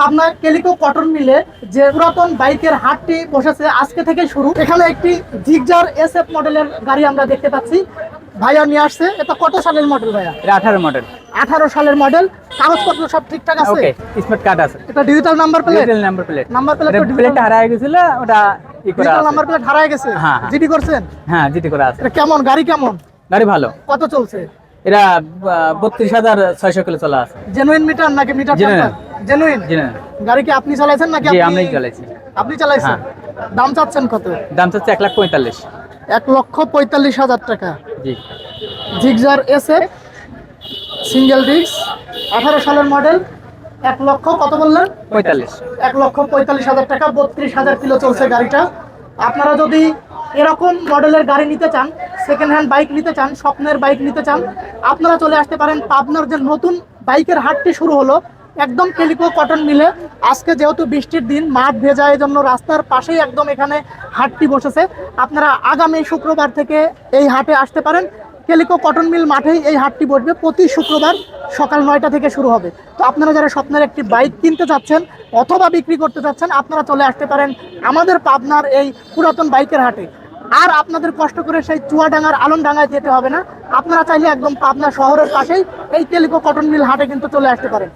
Pabna calico cotton মিলে যে পুরাতন বাইকের হাটটি বসেছে আজকে থেকে শুরু। এখানে একটি জিগজার এস এফ মডেলের গাড়ি আমরা দেখতে পাচ্ছি। ভাইয়া নিয়ে আসছে। এটা কত সালের মডেল ভাইয়া? এটা আঠারো মডেল। আঠারো সালের মডেল। কাগজপত্র সব ঠিকঠাক আছে? স্মার্ট কার্ড আছে। এটা digital number plate digital number plate number plate plate হারায় গেছিল ওটা ডিজিটাল নাম্বার প্লেট হারায় গেছে? হ্যাঁ, হ্যাঁ। জিডি করছেন? হ্যাঁ জিটি করে আছে। এটা কেমন? গাড়ি কেমন? গাড়ি ভালো। কত চলছে? এটা বত্রিশ হাজার ছয়শো কিলো চলা আছে। জেনুইন মিটার নাকি মিটার জেনুইন গাড়ি কি আপনি চালাইছেন নাকি জি আপনি- চালাইছি। আপনি চালাইছেন? হ্যাঁ। দাম চাচ্ছেন কত? দাম চাচ্ছে এক লাখ পঁয়তাল্লিশ। এক লক্ষ পঁয়তাল্লিশ হাজার টাকা। জি। জিগজার এসে সিঙ্গেল ডিস্ক আঠারো সালের মডেল এক লক্ষ কত বললেন? পঁয়তাল্লিশ। এক লক্ষ পঁয়তাল্লিশ হাজার টাকা বত্রিশ হাজার কিলো চলছে গাড়িটা। আপনারা যদি এরকম মডেলের গাড়ি নিতে চান সেকেন্ড হ্যান্ড বাইক নিতে চান স্বপ্নের বাইক নিতে চান আপনারা চলে আসতে পারেন পাবনার যে নতুন বাইকের হাটটি শুরু হলো একদম কেলিকো কটন মিলে। আজকে যেহেতু বৃষ্টির দিন, মাঠ ভেজা এই জন্য রাস্তার পাশেই একদম এখানে হাটটি বসেছে। আপনারা আগামী শুক্রবার থেকে এই হাটে আসতে পারেন। কেলিকো কটন মিল মাঠেই এই হাটটি বসবে। প্রতি শুক্রবার সকাল নয়টা থেকে শুরু হবে। তো আপনারা যারা স্বপ্নের একটি বাইক কিনতে চাচ্ছেন অথবা বিক্রি করতে চাচ্ছেন আপনারা চলে আসতে পারেন আমাদের পাবনার এই পুরাতন বাইকের হাটে। আর আপনাদের কষ্ট করে সেই চুয়াডাঙ্গার আলমডাঙ্গায় যেতে হবে না। আপনারা চাইলে একদম পাবনা শহরের পাশেই এই তেলিকো কটন মিল হাটে কিন্তু চলে আসতে পারেন।